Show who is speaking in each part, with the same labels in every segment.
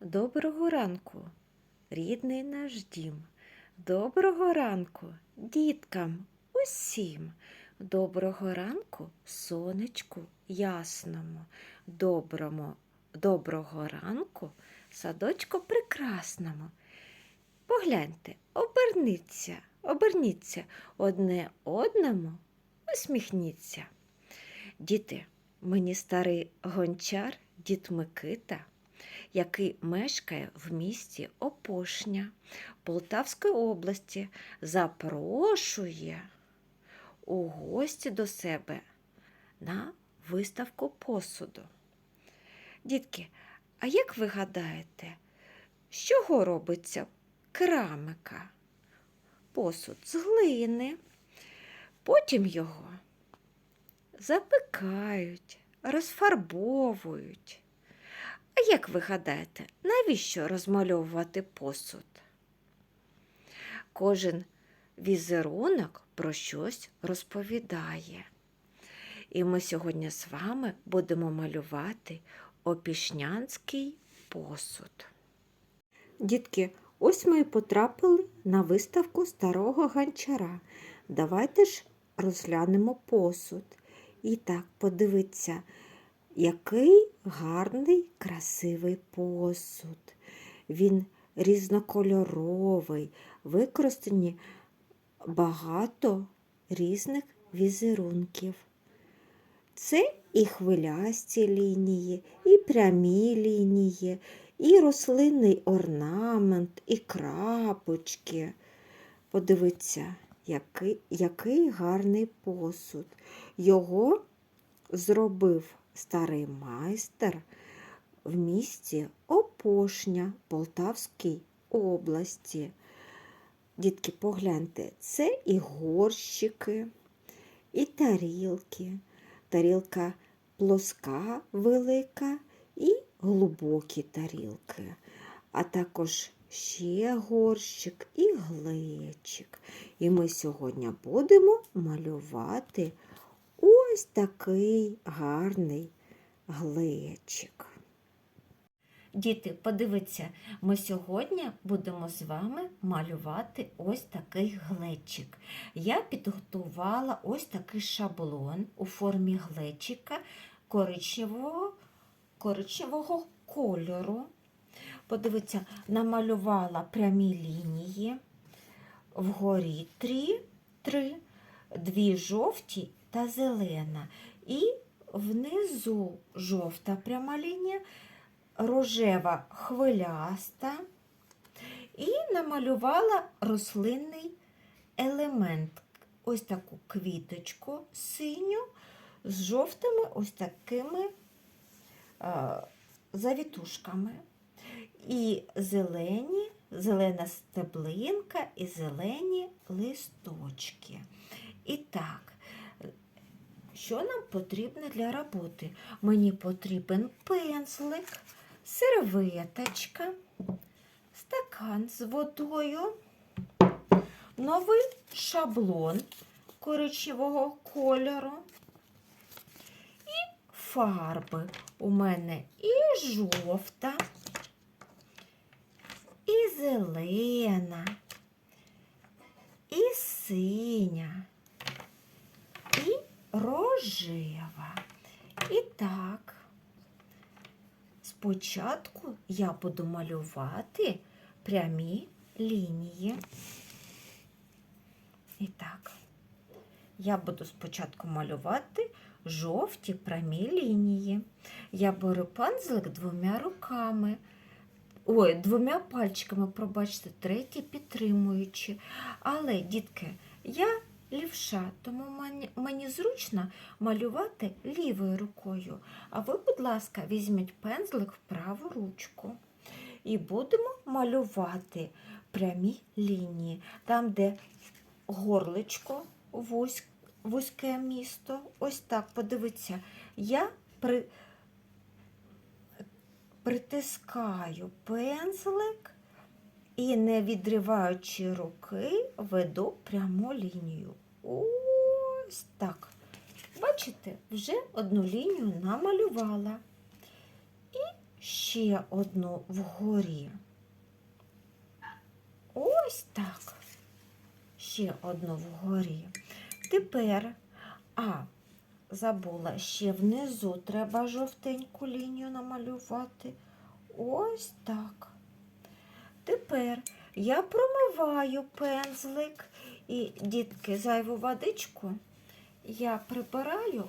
Speaker 1: Доброго ранку, рідний наш дім. Доброго ранку, діткам усім. Доброго ранку, сонечку ясному. Доброму, доброго ранку, садочку прекрасному. Погляньте, оберніться, оберніться одне одному, усміхніться. Діти, мені старий гончар, дід Микита, який мешкає в місті Опошня Полтавської області, запрошує у гості до себе на виставку посуду. Дітки, а як ви гадаєте, з чого робиться керамика? Посуд з глини. Потім його запекають, розфарбовують. А як ви гадаєте, навіщо розмальовувати посуд? Кожен візерунок про щось розповідає. І ми сьогодні з вами будемо малювати опішнянський посуд. Дітки, ось ми і потрапили на виставку старого ганчара. Давайте ж розглянемо посуд. І так, подивіться, який гарний, красивий посуд. Він різнокольоровий, використані багато різних візерунків. Це і хвилясті лінії, і прямі лінії, і рослинний орнамент, і крапочки. Подивіться, який, який гарний посуд. Його зробив старий майстер в місті Опошня Полтавській області. Дітки, погляньте, це і горщики, і тарілки. Тарілка плоска велика і глибокі тарілки, а також ще горщик і глечик. І ми сьогодні будемо малювати ось такий гарний глечик. Діти, подивіться, ми сьогодні будемо з вами малювати ось такий глечик. Я підготувала ось такий шаблон у формі глечика коричневого, коричневого кольору. Подивіться, намалювала прямі лінії, вгорі три, три, дві жовті та зелена. І внизу жовта пряма лінія, рожева хвиляста. І намалювала рослинний елемент. Ось таку квіточку синю з жовтими ось такими е, завітушками. І зелені, зелена стеблинка і зелені листочки. І так, що нам потрібно для роботи? Мені потрібен пензлик, серветочка, стакан з водою, новий шаблон коричневого кольору і фарби. У мене і жовта, і зелена, і синя, і рожева. І так, спочатку я буду малювати прямі лінії. І так, я буду спочатку малювати жовті прямі лінії. Я беру пензлик двома руками. Ой, двома пальчиками, пробачте, третій підтримуючи. Але, дітки, я лівша, тому мені, зручно малювати лівою рукою. А ви, будь ласка, візьміть пензлик в праву ручку. І будемо малювати прямі лінії. Там, де горличко вузь, вузьке місто. Ось так, подивіться, я при, притискаю пензлик і, не відриваючи руки, веду пряму лінію. Ось так. Бачите, вже одну лінію намалювала. І ще одну вгорі. Ось так. Ще одну вгорі. Тепер, а, забула, ще внизу треба жовтеньку лінію намалювати. Ось так. Тепер я промиваю пензлик і, дітки, зайву водичку я прибираю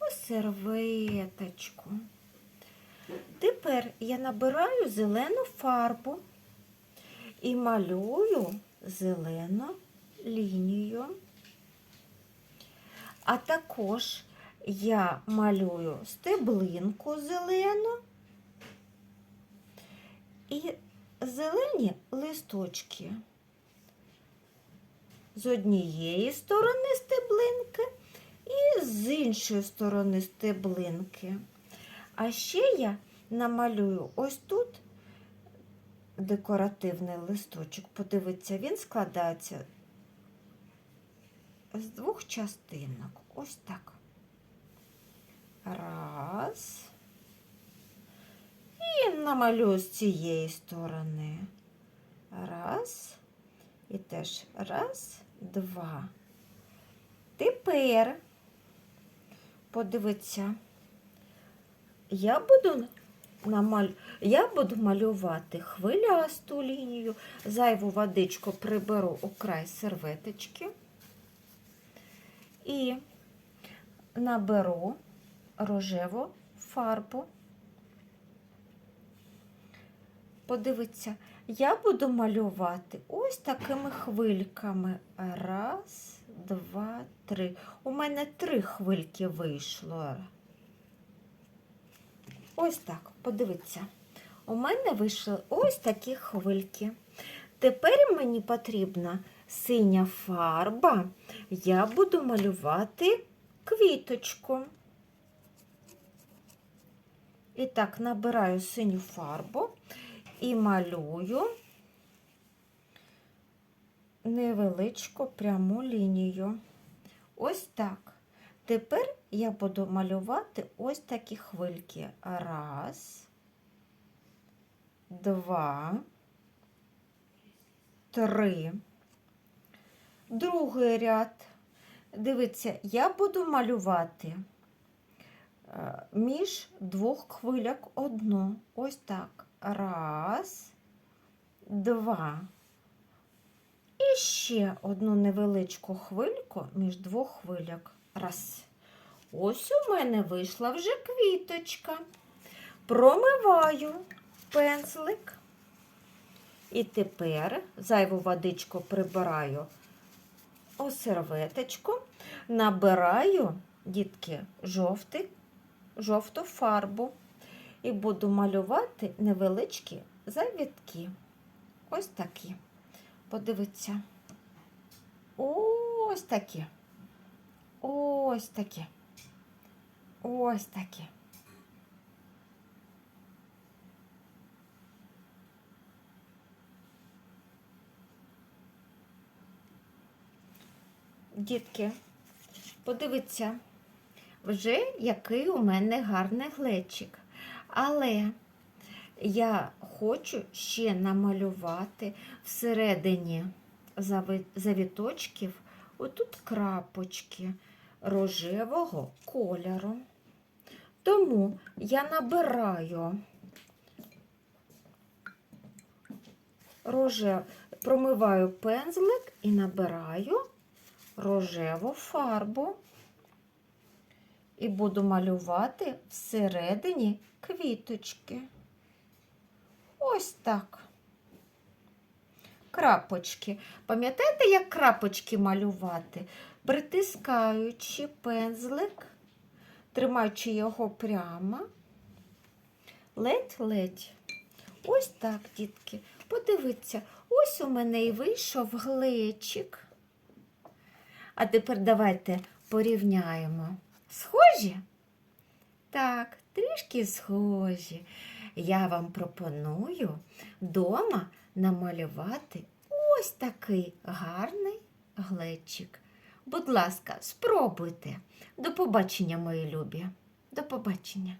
Speaker 1: у серветочку. Тепер я набираю зелену фарбу і малюю зелену лінію. А також я малюю стеблинку зелену і зелені листочки. З однієї сторони стеблинки і з іншої сторони стеблинки. А ще я намалюю ось тут декоративний листочок. Подивіться, він складається з двох частинок. Ось так. Раз. І намалюю з цієї сторони. Раз. І теж раз, два. Тепер, подивіться, я буду намаль... я буду малювати хвилясту лінію, зайву водичку приберу у край серветочки і наберу рожеву фарбу. Подивіться, я буду малювати ось такими хвильками. Раз, два, три. У мене три хвильки вийшло. Ось так, подивіться. У мене вийшли ось такі хвильки. Тепер мені потрібна синя фарба. Я буду малювати квіточку. І так, набираю синю фарбу і малюю невеличку пряму лінію. Ось так. Тепер я буду малювати ось такі хвильки. Раз, два, три. Другий ряд. Дивіться, я буду малювати е, між двох хвиляк одну. Ось так. Раз, два. І ще одну невеличку хвильку між двох хвиляк. Раз. Ось у мене вийшла вже квіточка. Промиваю пензлик. І тепер зайву водичку прибираю у серветочку, набираю, дітки, жовтий, жовту фарбу і буду малювати невеличкі завітки. Ось такі. Подивіться. Ось такі. Ось такі. Ось такі. Дітки, подивіться, вже який у мене гарний глечик. Але я хочу ще намалювати всередині завіточків отут крапочки рожевого кольору. Тому я набираю рожев... промиваю пензлик і набираю рожеву фарбу і буду малювати всередині квіточки. Ось так. Крапочки. Пам'ятаєте, як крапочки малювати? Притискаючи пензлик, тримаючи його прямо, ледь-ледь. Ось так, дітки. Подивіться, ось у мене і вийшов глечик. А тепер давайте порівняємо. Схожі? Так, трішки схожі. Я вам пропоную вдома намалювати ось такий гарний глечик. Будь ласка, спробуйте. До побачення, мої любі. До побачення.